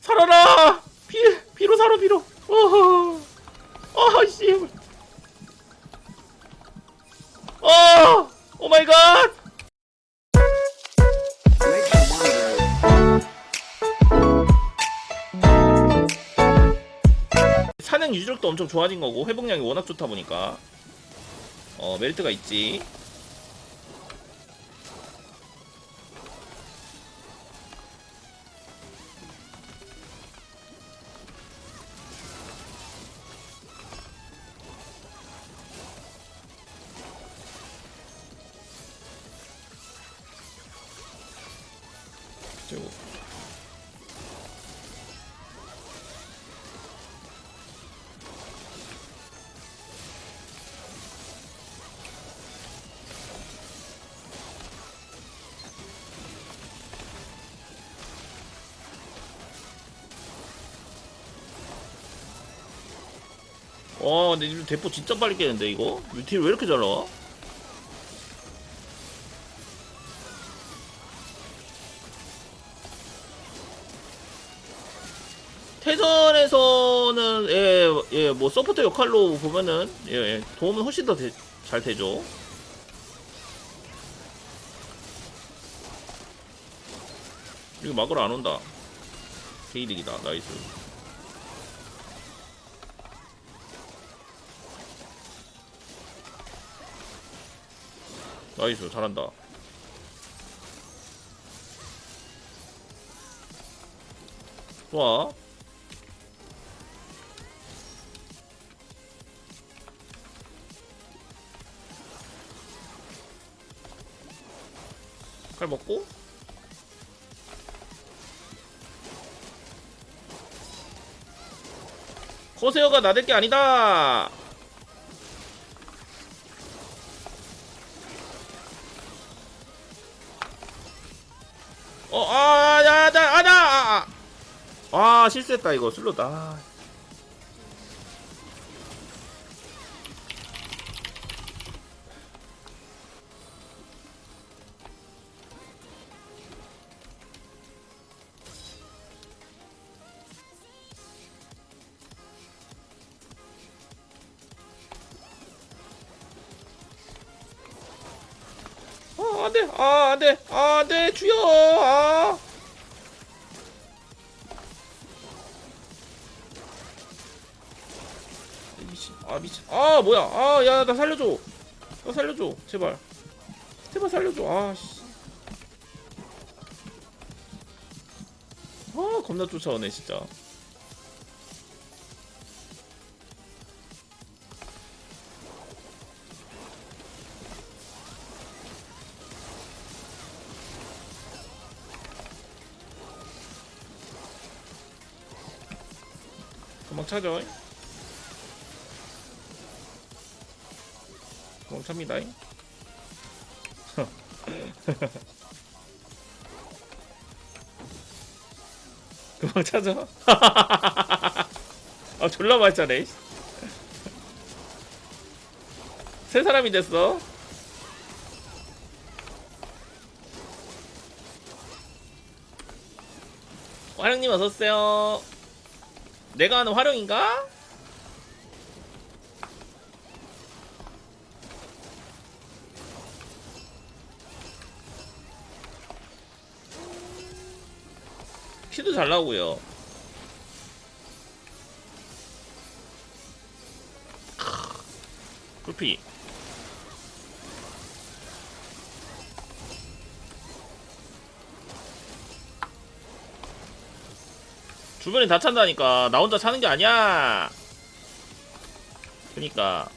살아라! 비, 비로 살아, 비로! 어허! 어, 씨! 어! 오 마이 갓! 사냥 유지력도 엄청 좋아진 거고 회복량이 워낙 좋다 보니까 어 멜트가 있지 와 근데 이거 대포 진짜 빨리 깨는데 이거? 딜왜 이렇게 잘 나와? 태전에서는 예예뭐 서포터 역할로 보면은 예, 예 도움은 훨씬 더 잘 되죠. 이거 막으러 안 온다. 게이득이다 나이스. 나이스 잘한다. 좋아. 칼 먹고? 커세어가 나댈 게 아니다 어, 아, 야, 나, 아, 나, 아, 아, 아, 실수했다 이거 슬로다. 아. 아, 안 돼, 아, 안 돼, 아, 안 돼, 주여, 아. 미친, 아, 미친, 아, 뭐야, 아, 야, 나 살려줘, 나 살려줘, 제발, 제발 살려줘, 아, 씨. 아, 겁나 쫓아오네, 진짜. 금방 차죠. 금방 찹니다. 금방 차죠. 아 졸라 말짜네. 세 사람이 됐어. 화령님 어서 오세요. 내가 하는 활용인가? 키도 잘 나오고요. 불피. 주변에 다 찬다니까 나 혼자 사는 게 아니야. 그니까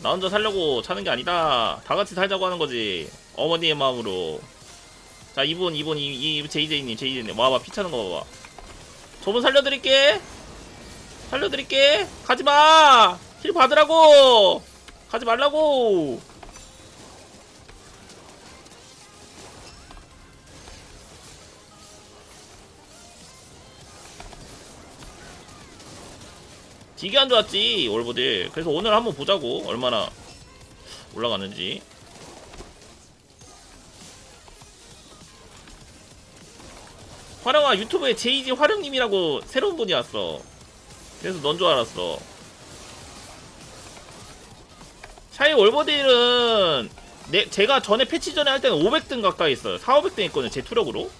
나 혼자 살려고 차는 게 아니다. 다 같이 살자고 하는 거지. 어머니의 마음으로. 자 이분 이분 이, 이 제이제이님 제이제이님 와봐 피 차는 거 봐봐. 저분 살려드릴게. 살려드릴게. 가지 마. 힐 받으라고. 가지 말라고. 되게 안 좋았지 올보딜. 그래서 오늘 한번 보자고 얼마나 올라가는지. 화령아 유튜브에 제이지 화령님이라고 새로운 분이 왔어. 그래서 넌 줄 알았어. 샤이 월버데일은 내, 제가 전에 패치 전에 할 때는 500등 가까이 있어요. 4, 500등 있거든요 제 투력으로.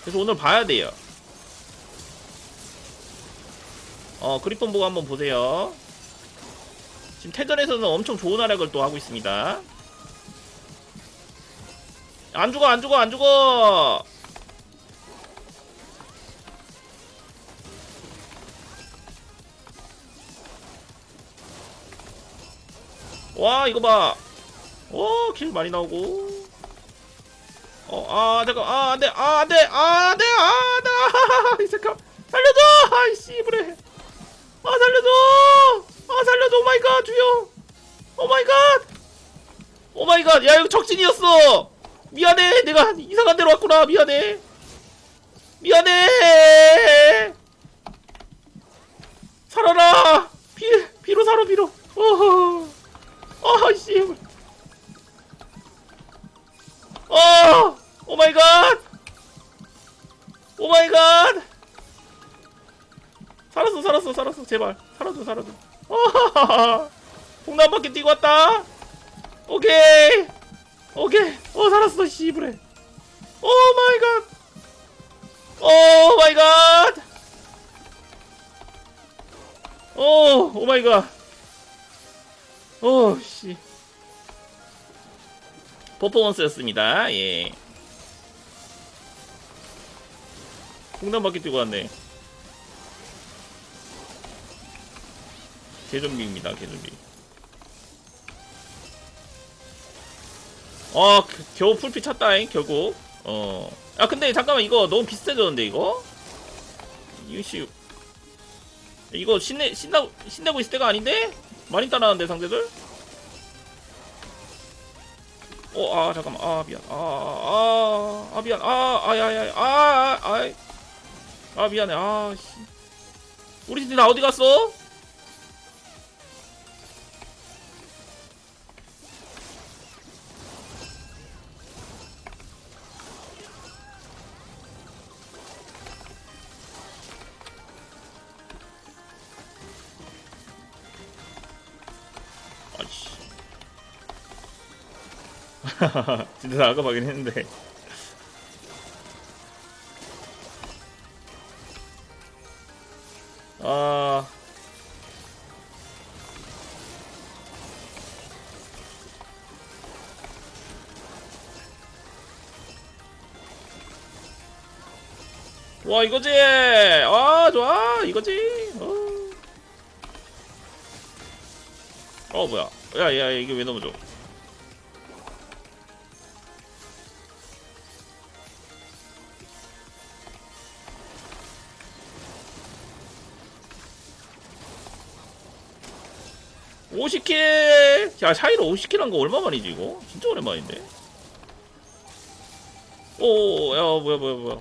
그래서 오늘 봐야 돼요 어 그리폰 보고 한번 보세요. 지금 태전에서는 엄청 좋은 활약을 또 하고 있습니다. 안 죽어 안 죽어 안 죽어! 와 이거 봐. 오 킬 많이 나오고. 어 아 잠깐 아 안 돼 아 안 돼 아 안 돼 아 안돼 이 잠깐 살려줘! 아이씨 그래 아 살려줘! 아 살려줘! 오마이갓 주여! 오마이갓! 오마이갓! 야 이거 적진이었어! 미안해! 내가 이상한 데로 왔구나! 미안해! 미안해! 살아라! 비 비로 살아 비로. 어허. 아씨. 어! 오마이갓! 오마이갓 살았어 살았어 살았어. 제발. 살아줘 살아줘. 어하하하 동남 바퀴 뛰고 왔다. 오케이. 오케이. 어 살았어 씨부레. 오 마이 갓. 오 마이 갓. 오 오 마이 갓. 오씨. 퍼포먼스였습니다. 예. 공단 바퀴 뛰고 왔네 개좀비입니다 개좀비. 아 그- 겨우 풀피 찼다잉 결국. 어아 근데 잠깐만 이거 너무 비슷해졌는데 이거? 이씨. 이거 신내 신나 신내고 있을 때가 아닌데? 많이 따라하는데 상대들? 어아 잠깐만. 아 미안. 아아 아, 아, 미안. 아 아야야 아아아. 아, 미안해. 아 씨. 우리 팀다 어디 갔어? 진짜 나가봐긴 했는데. 아. 와 이거지 아 좋아 이거지 어. 어 뭐야 야 야 이게 왜 넘어져 (50킬) 야 샤이로 (50킬) 한 거 얼마만이지 이거? 진짜 오랜만인데? 오 야 뭐야 뭐야 뭐야.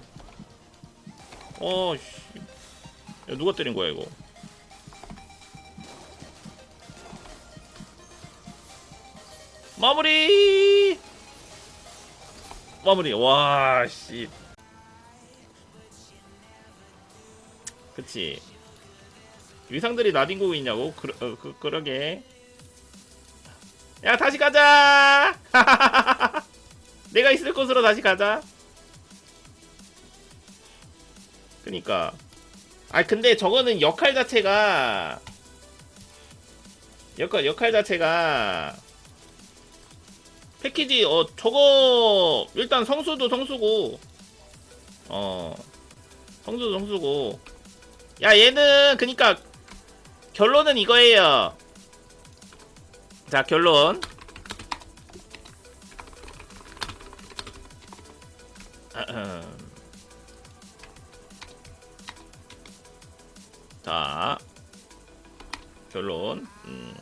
어 씨. 야 누가 때린 거야 이거? 마무리! 마무리. 와 씨. 그치 위상들이 나뒹구고 있냐고? 그, 어, 그 그러게. 야 다시 가자! 내가 있을 곳으로 다시 가자. 그니까. 아 근데 저거는 역할 자체가 역할 역할 자체가 패키지 어 저거 일단 성수도 성수고. 어 성수도 성수고. 야 얘는 그니까 결론은 이거예요 자 결론. 자 결론 음.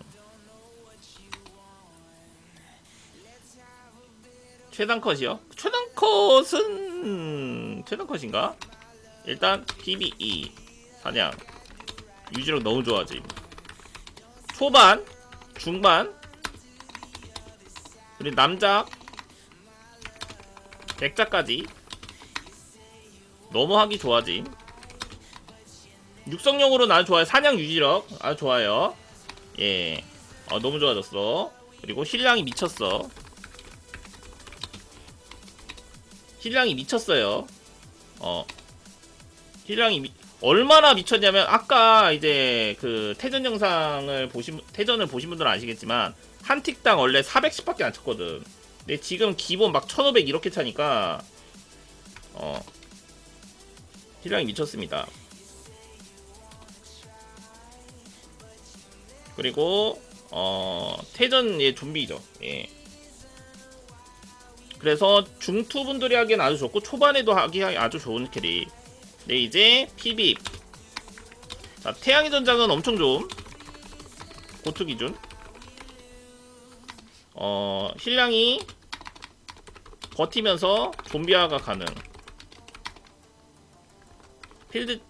최단 컷이요? 최단 컷은 최단 컷인가? 일단 PBE 사냥 유지력 너무 좋아지 초반 중반 그리고 남자 백자까지 너무 하기 좋아짐. 육성용으로 난 좋아요. 사냥 유지력 아주 좋아요. 예, 어, 너무 좋아졌어. 그리고 힐량이 미쳤어. 힐량이 미쳤어요. 어, 힐량이 미, 얼마나 미쳤냐면 아까 이제 그 태전 영상을 보신 태전을 보신 분들은 아시겠지만 한 틱당 원래 410밖에 안 쳤거든. 근데 지금 기본 막 1500 이렇게 차니까 어 힐량이 미쳤습니다. 그리고 어 태전의 좀비죠. 예. 그래서 중투 분들이 하기엔 아주 좋고 초반에도 하기 아주 좋은 캐릭. 네 이제 PB. 자 태양의 전장은 엄청 좋음. 고투 기준. 어 힐량이 버티면서 좀비화가 가능. 필드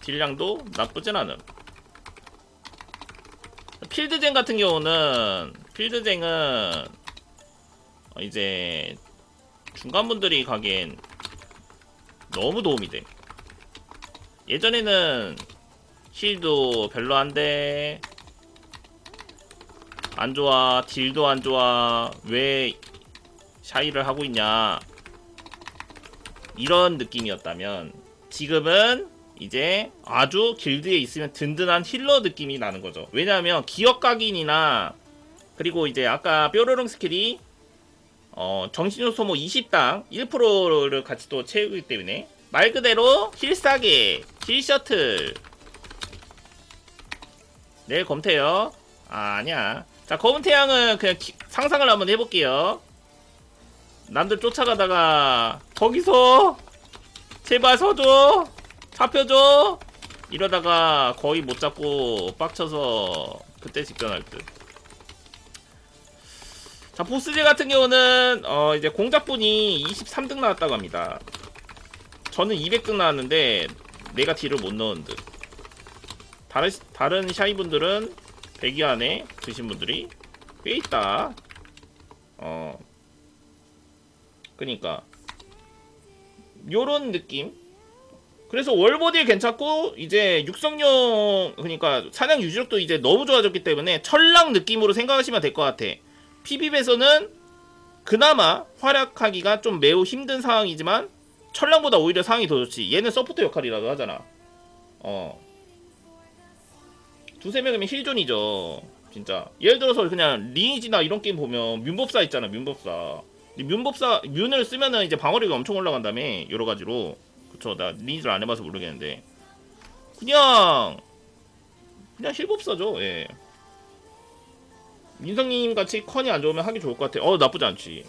딜량도 나쁘진 않음. 필드쟁 같은 경우는 필드쟁은 어, 이제 중간분들이 가기엔 너무 도움이 돼. 예전에는 힐도 별로 안 돼. 안 좋아. 딜도 안 좋아. 왜 샤이를 하고 있냐. 이런 느낌이었다면 지금은 이제 아주 길드에 있으면 든든한 힐러 느낌이 나는 거죠. 왜냐하면 기억 각인이나 그리고 이제 아까 뾰로롱 스킬이 어, 정신력 소모 20당 1%를 같이 또 채우기 때문에 말 그대로 힐싸게 힐 셔틀. 내일 검태요. 아 아니야. 자 검은 태양은 그냥 기- 상상을 한번 해볼게요. 남들 쫓아가다가 거기서 제발 서줘 잡혀줘. 이러다가 거의 못 잡고 빡쳐서 그때 직전할 듯. 자 보스제 같은 경우는 어 이제 공작분이 23등 나왔다고 합니다. 저는 200등 나왔는데 내가 딜을 못 넣은 듯. 다른 다른 샤이 분들은 100위 안에 드신 분들이 꽤 있다. 어 그니까 요런 느낌. 그래서 월보딜 괜찮고 이제 육성용 그러니까 사냥 유지력도 이제 너무 좋아졌기 때문에 철랑 느낌으로 생각하시면 될 것 같아. PB에서는 그나마 활약하기가 좀 매우 힘든 상황이지만 철랑보다 오히려 상황이 더 좋지. 얘는 서포터 역할이라도 하잖아. 어. 두세 명이면 힐존이죠. 진짜. 예를 들어서 그냥 리니지나 이런 게임 보면 뮨법사 있잖아. 뮨법사. 근데 뮨법사 뮨을 쓰면은 이제 방어력이 엄청 올라간다며 여러 가지로. 그쵸. 나 리니지를 안 해봐서 모르겠는데. 그냥 그냥 힐법사죠. 예. 민성님 같이 컨이 안 좋으면 하기 좋을 것 같아. 어 나쁘지 않지.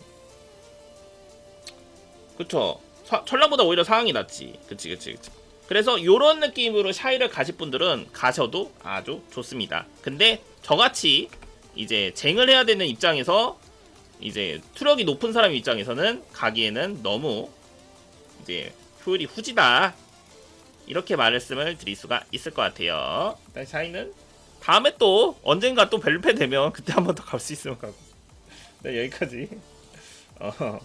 그쵸. 사- 철랑보다 오히려 상황이 낫지. 그치 그치 그치. 그래서 요런 느낌으로 샤이를 가실 분들은 가셔도 아주 좋습니다. 근데 저같이 이제 쟁을 해야 되는 입장에서 이제 투력이 높은 사람 입장에서는 가기에는 너무 이제 효율이 후지다. 이렇게 말씀을 드릴 수가 있을 것 같아요. 일단 샤이는 다음에 또 언젠가 또 벨페 되면 그때 한 번 더 갈 수 있으면 가고. 네 여기까지. 어.